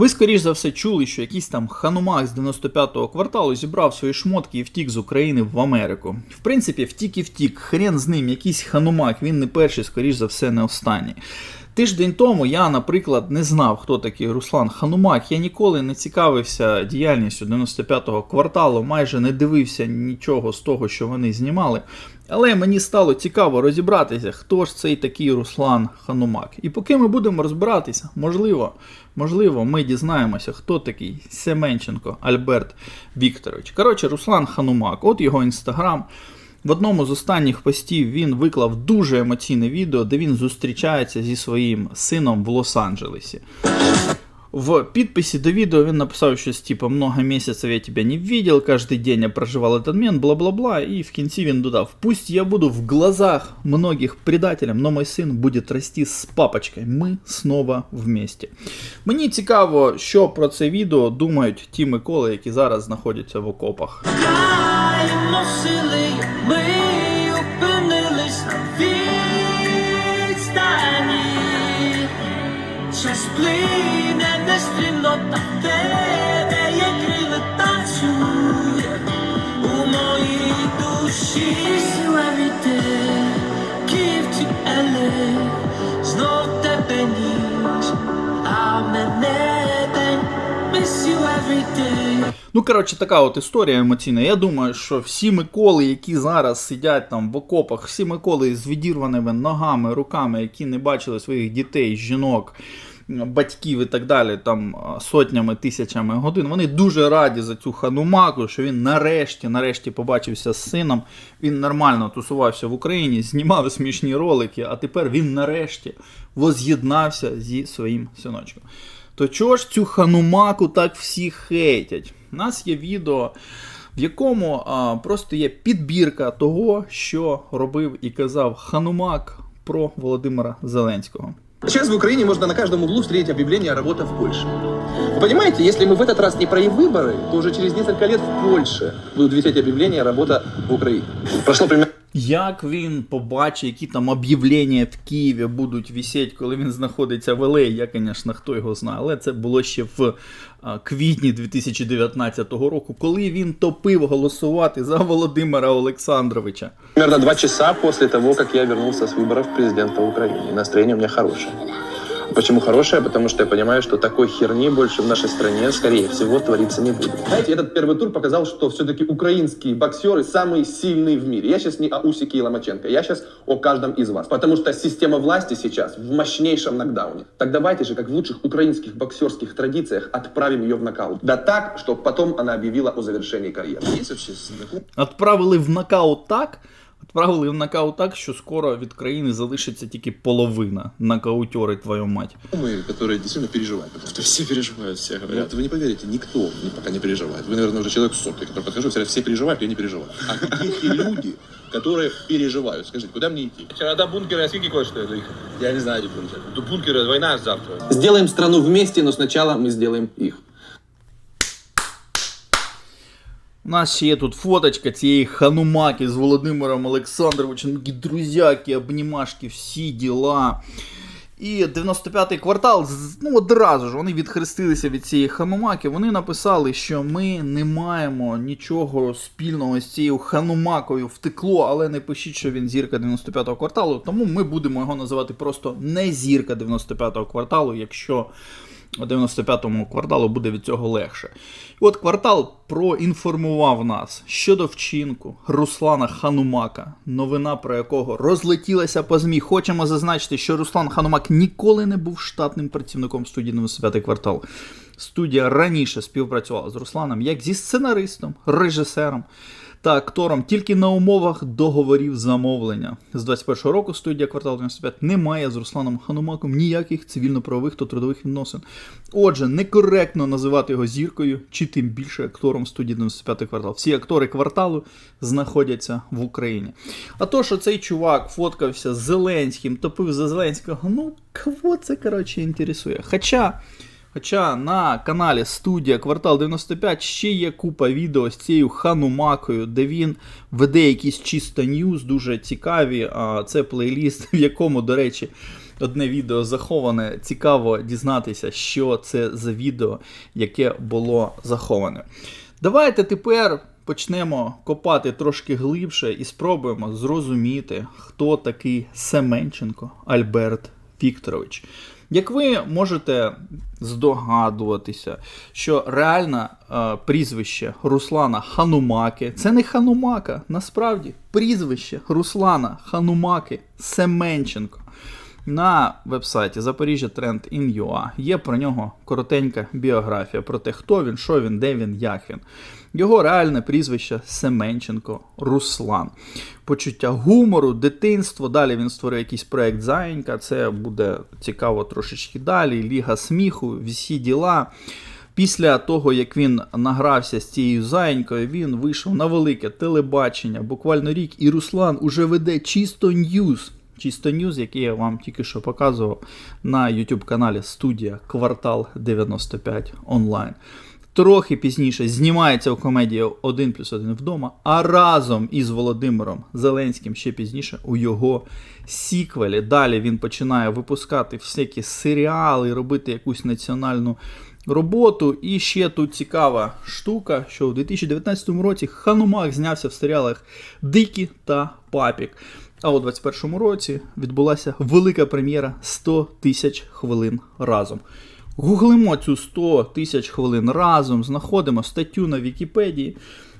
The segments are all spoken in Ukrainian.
Ви, скоріш за все, чули, що якийсь там ханумак з 95-го кварталу зібрав свої шмотки і втік з України в Америку. В принципі, втік і втік. Хрен з ним, якийсь ханумак, він не перший, скоріш за все, не останній. Тиждень тому я, наприклад, не знав, хто такий Руслан Ханумак. Я ніколи не цікавився діяльністю 95-го кварталу, майже не дивився нічого з того, що вони знімали. Але мені стало цікаво розібратися, хто ж цей такий Руслан Ханумак. І поки ми будемо розбиратися, можливо, можливо, ми дізнаємося, хто такий Семенченко Альберт Вікторович. Коротше, Руслан Ханумак, от його інстаграм. В одному з останніх постів він виклав дуже емоційне відео, де він зустрічається зі своїм сином в Лос-Анджелесі. В підписі до відео він написав щось типу «Много місяців я тебе не видел, кожен день я проживал этот момент, бла-бла-бла. І в кінці він додав: Пусть я буду в глазах многих предателем, но мой сын будет расти з папочкой. Ми снова вместе. Мені цікаво, що про це відео думають ті Миколи, які зараз знаходяться в окопах. Граємо сили, ми Ну, коротше, така от історія емоційна. Я думаю, що всі Миколи, які зараз сидять там в окопах, всі Миколи з відірваними ногами, руками, які не бачили своїх дітей, жінок, батьків і так далі, там сотнями, тисячами годин, вони дуже раді за цю ханумаку, що він нарешті, нарешті побачився з сином. Він нормально тусувався в Україні, знімав смішні ролики, а тепер він нарешті воз'єднався зі своїм синочком. То чого ж цю ханумаку так всі хейтять? У нас є відео, в якому а, просто є підбірка того, що робив і казав Ханумак про Володимира Зеленського. Сейчас в Украине можно на каждом углу встретить объявление «Работа в Польше». Вы понимаете, если мы в этот раз не проявим выборы, то уже через несколько лет в Польше будут висеть объявления «Работа в Украине». Прошло примерно Як він побачить, які там об'явлення в Києві будуть висіти, коли він знаходиться в Елеї, я, звісно, хто його знає, але це було ще в квітні 2019 року, коли він топив голосувати за Володимира Олександровича. примерно два часа після того, як я повернувся з виборів президента України. Настроєння у мене хорошее. Почему хорошее? Потому что я понимаю, что такой херни больше в нашей стране, скорее всего, твориться не будет. Знаете, этот первый тур показал, что все-таки украинские боксеры самые сильные в мире. Я сейчас не о Усике и Ломаченко, я сейчас о каждом из вас. Потому что система власти сейчас в мощнейшем нокдауне. Так давайте же, как в лучших украинских боксерских традициях, отправим ее в нокаут. Да так, чтобы потом она объявила о завершении карьеры. Есть вообще Отправили в нокаут так. Відправили в нокаут так, що скоро від країни залишиться тільки половина нокаутери, твою мать. знакомые, которые действительно переживают. Потому что все переживают, все говорят. вы не поверите, никто не- пока не переживает. Вы, наверное, уже человек сотый, который подхожу, все, все переживают, я не переживаю. А где те люди, которые переживают? Скажите, куда мне идти? Вчера до бункера скільки коштує доїхати? Я не знаю, где бункер. До бункера війна ж завтра. Сделаем страну вместе, но сначала мы сделаем их. У нас ще є тут фоточка цієї ханумаки з Володимиром Олександровичем, такі друзяки, обнімашки, всі діла. І 95-й квартал, ну одразу ж вони відхрестилися від цієї ханумаки. Вони написали, що ми не маємо нічого спільного з цією ханумакою втекло, але не пишіть, що він зірка 95-го кварталу. Тому ми будемо його називати просто не зірка 95-го кварталу, якщо 95-му кварталу буде від цього легше. От квартал проінформував нас щодо вчинку Руслана Ханумака, новина про якого розлетілася по ЗМІ. Хочемо зазначити, що Руслан Ханумак ніколи не був штатним працівником студії 95 квартал. Студія раніше співпрацювала з Русланом як зі сценаристом, режисером та актором тільки на умовах договорів замовлення. З 21 року студія квартал 95 не має з Русланом Ханумаком ніяких цивільно-правових та трудових відносин. Отже, некоректно називати його зіркою чи тим більше актором студії 95 квартал. Всі актори кварталу знаходяться в Україні. А то, що цей чувак фоткався з Зеленським, топив за Зеленського, ну кого це коротше інтересує? Хоча. Хоча на каналі Студія Квартал 95 ще є купа відео з цією ханумакою, де він веде якісь чисто ньюз, дуже цікаві. А це плейліст, в якому, до речі, одне відео заховане. Цікаво дізнатися, що це за відео, яке було заховане. Давайте тепер почнемо копати трошки глибше і спробуємо зрозуміти, хто такий Семенченко Альберт Вікторович. Як ви можете здогадуватися, що реальне е, прізвище Руслана Ханумаки це не Ханумака, насправді прізвище Руслана Ханумаки Семенченко. На вебсайті Запоріжжя Тренд.in.ua є про нього коротенька біографія про те, хто він, що він, де він, як він. Його реальне прізвище Семенченко Руслан. Почуття гумору, дитинство. Далі він створив якийсь проект Заєнька. Це буде цікаво трошечки далі. Ліга сміху, всі діла. Після того, як він награвся з цією заєнькою, він вийшов на велике телебачення, буквально рік, і Руслан уже веде чисто ньюз. Чисто ньюз, який я вам тільки що показував на YouTube каналі Студія Квартал 95 онлайн. Трохи пізніше знімається у комедії 1 плюс 1 вдома, а разом із Володимиром Зеленським ще пізніше у його сіквелі. Далі він починає випускати всякі серіали, робити якусь національну роботу. І ще тут цікава штука, що у 2019 році Ханумак знявся в серіалах Дикі та Папік. А у 2021 році відбулася велика прем'єра 100 тисяч хвилин разом. Гуглимо цю 100 тисяч хвилин разом, знаходимо статтю на Вікіпедії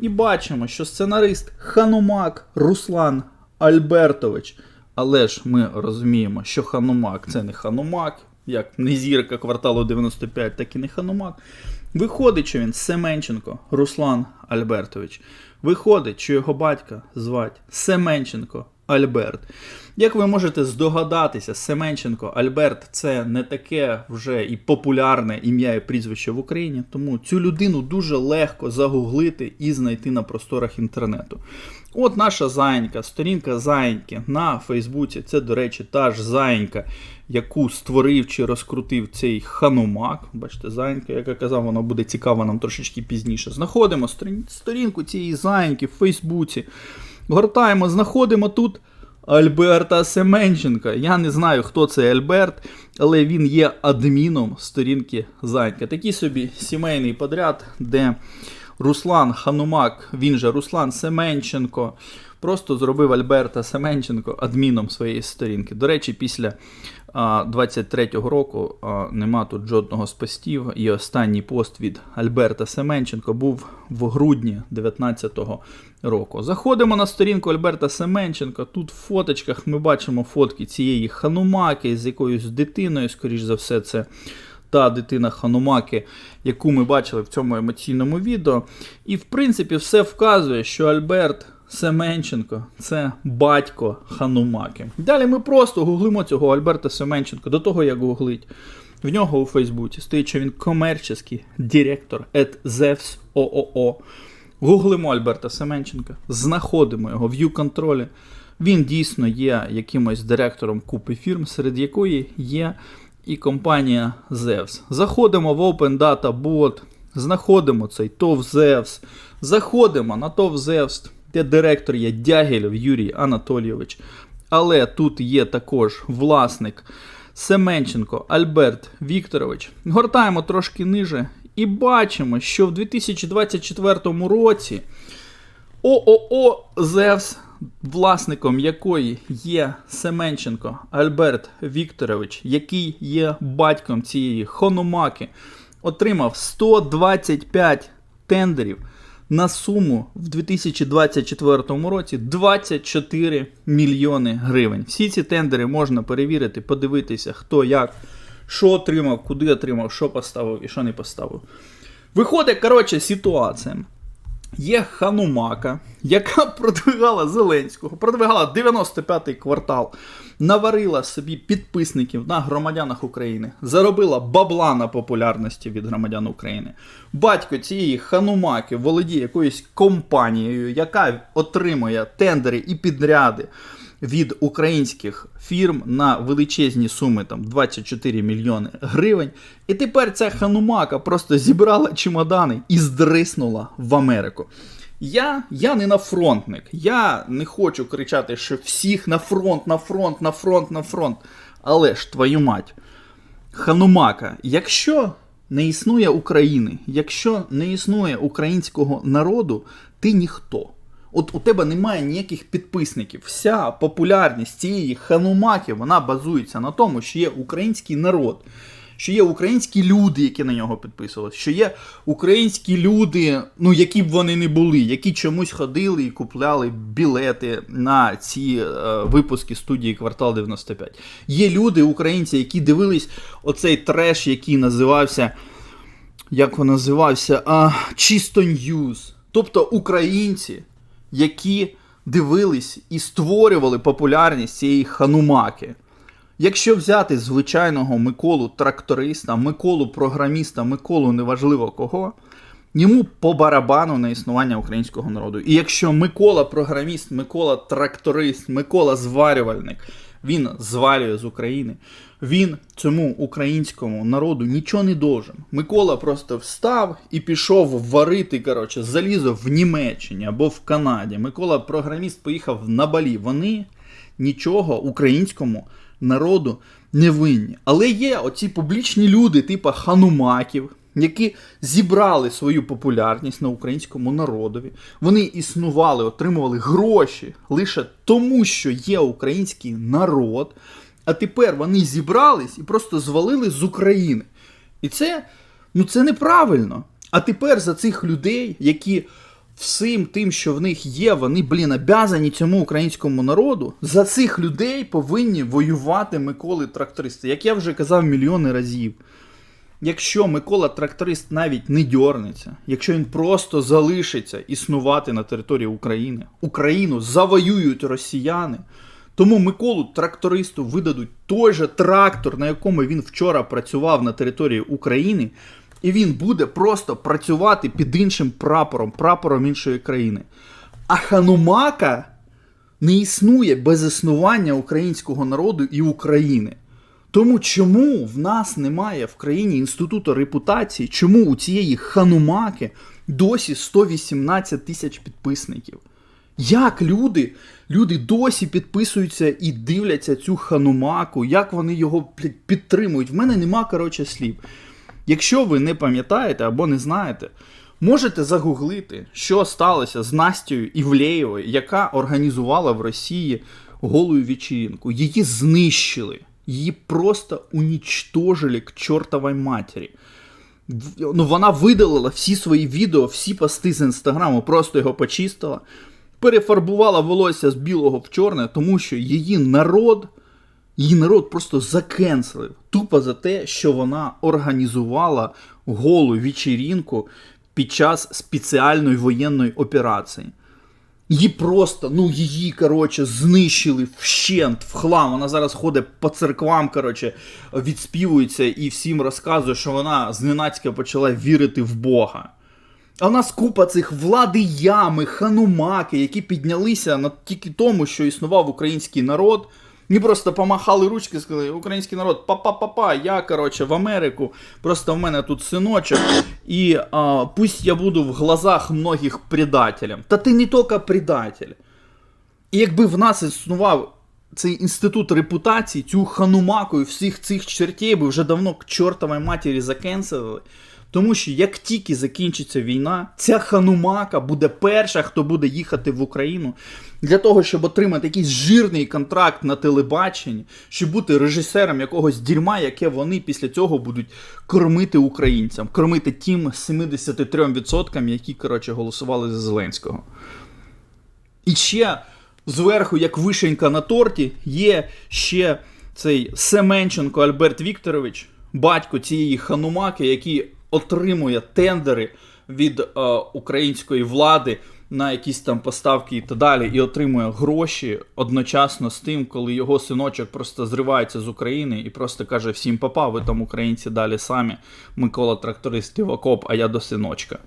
і бачимо, що сценарист Ханумак Руслан Альбертович. Але ж ми розуміємо, що Ханумак це не Ханумак, як не зірка кварталу 95, так і не Ханумак. Виходить, що він Семенченко Руслан Альбертович. Виходить, що його батька звать Семенченко Альберт. Як ви можете здогадатися, Семенченко Альберт це не таке вже і популярне ім'я і прізвище в Україні, тому цю людину дуже легко загуглити і знайти на просторах інтернету. От наша заєнька, сторінка заєньки на Фейсбуці. Це, до речі, та ж заєнька, яку створив чи розкрутив цей ханумак. Бачите, заєнька, як я казав, вона буде цікава нам трошечки пізніше. Знаходимо сторінку цієї заєньки в Фейсбуці. Гортаємо, знаходимо тут Альберта Семенченка. Я не знаю, хто це Альберт, але він є адміном сторінки Занька. Такий собі сімейний подряд, де Руслан Ханумак, він же Руслан Семенченко, просто зробив Альберта Семенченко адміном своєї сторінки. До речі, після 23-го року нема тут жодного з постів. І останній пост від Альберта Семенченко був в грудні 19-го року. Заходимо на сторінку Альберта Семенченка. Тут в фоточках ми бачимо фотки цієї ханумаки з якоюсь дитиною, скоріш за все, це та дитина Ханумаки, яку ми бачили в цьому емоційному відео. І в принципі все вказує, що Альберт Семенченко це батько Ханумаки. Далі ми просто гуглимо цього Альберта Семенченко до того, як гуглить. В нього у Фейсбуці стоїть, що він комерційний директор at Zevs ООО. Гуглимо Альберта Семенченка, знаходимо його в U-контролі. Він дійсно є якимось директором купи фірм, серед якої є і компанія Zevs. Заходимо в Open Data Bot, знаходимо цей TOV Zevs, заходимо на TOV Zevs, де директор є Дягілєв Юрій Анатолійович. Але тут є також власник Семенченко Альберт Вікторович. Гортаємо трошки ниже і бачимо, що в 2024 році ООО «Зевс», власником якої є Семенченко Альберт Вікторович, який є батьком цієї Хономаки, отримав 125 тендерів на суму в 2024 році 24 мільйони гривень. Всі ці тендери можна перевірити, подивитися, хто як, що отримав, куди отримав, що поставив і що не поставив. Виходить, коротше, ситуація. Є Ханумака, яка продвигала Зеленського, продвигала 95-й квартал, наварила собі підписників на громадянах України, заробила бабла на популярності від громадян України. Батько цієї Ханумаки володіє якоюсь компанією, яка отримує тендери і підряди від українських фірм на величезні суми, там 24 мільйони гривень. І тепер ця ханумака просто зібрала чемодани і здриснула в Америку. Я, я не на фронтник. Я не хочу кричати, що всіх на фронт, на фронт, на фронт, на фронт. Але ж твою мать, Ханумака, якщо не існує України, якщо не існує українського народу, ти ніхто. От у тебе немає ніяких підписників. Вся популярність цієї ханумаки вона базується на тому, що є український народ, що є українські люди, які на нього підписувалися, що є українські люди, ну які б вони не були, які чомусь ходили і купляли білети на ці е, випуски студії Квартал 95. Є люди, українці, які дивились оцей треш, який називався як він називався, а, чисто Ньюз. Тобто українці, які дивились і створювали популярність цієї ханумаки. Якщо взяти звичайного Миколу тракториста, Миколу програміста, Миколу неважливо кого, йому по барабану на існування українського народу. І якщо Микола програміст, Микола тракторист, Микола зварювальник, він звалює з України, він цьому українському народу нічого не должен. Микола просто встав і пішов варити коротше, залізо в Німеччині або в Канаді. Микола програміст поїхав на Балі. Вони нічого українському народу не винні. Але є оці публічні люди, типу ханумаків, які зібрали свою популярність на українському народові. Вони існували, отримували гроші лише тому, що є український народ. А тепер вони зібрались і просто звалили з України. І це, ну це неправильно. А тепер за цих людей, які всім тим, що в них є, вони, блін, обязані цьому українському народу, за цих людей повинні воювати Миколи трактористи. Як я вже казав мільйони разів. Якщо Микола тракторист навіть не дьорнеться, якщо він просто залишиться існувати на території України, Україну завоюють росіяни, тому Миколу трактористу видадуть той же трактор, на якому він вчора працював на території України, і він буде просто працювати під іншим прапором, прапором іншої країни. А Ханумака не існує без існування українського народу і України. Тому чому в нас немає в країні інституту репутації, чому у цієї ханумаки досі 118 тисяч підписників? Як люди, люди досі підписуються і дивляться цю ханумаку, як вони його підтримують? В мене нема коротше слів. Якщо ви не пам'ятаєте або не знаєте, можете загуглити, що сталося з Настю Івлеєвою, яка організувала в Росії голу вечірку. Її знищили. Її просто унічтожили к чортовій матері. Ну, вона видалила всі свої відео, всі пости з інстаграму, просто його почистила, перефарбувала волосся з білого в чорне, тому що її народ, її народ просто закенселив. Тупо за те, що вона організувала голу вечірінку під час спеціальної воєнної операції. Її просто, ну її, коротше, знищили вщент, в хлам. Вона зараз ходить по церквам, коротше, відспівується і всім розказує, що вона зненацька почала вірити в Бога. А в нас купа цих влади ями, ханумаки, які піднялися на тільки тому, що існував український народ. І просто помахали ручки, сказали, український народ, па-па-па-па, я, коротше, в Америку, просто в мене тут синочок, і а, пусть я буду в глазах многих предателем. Та ти не тільки предатель. І якби в нас існував цей інститут репутації, цю ханумаку і всіх цих чертей би вже давно к чортовій матері закенселили. Тому що як тільки закінчиться війна, ця ханумака буде перша, хто буде їхати в Україну для того, щоб отримати якийсь жирний контракт на телебаченні, щоб бути режисером якогось дерьма, яке вони після цього будуть кормити українцям, кормити тим 73%, які коротше голосували за Зеленського. І ще зверху, як вишенька на торті, є ще цей Семенченко Альберт Вікторович, батько цієї ханумаки, який отримує тендери від е, української влади на якісь там поставки і так далі, і отримує гроші одночасно з тим, коли його синочок просто зривається з України і просто каже всім папа, ви там українці далі самі. Микола тракторист в окоп, а я до синочка.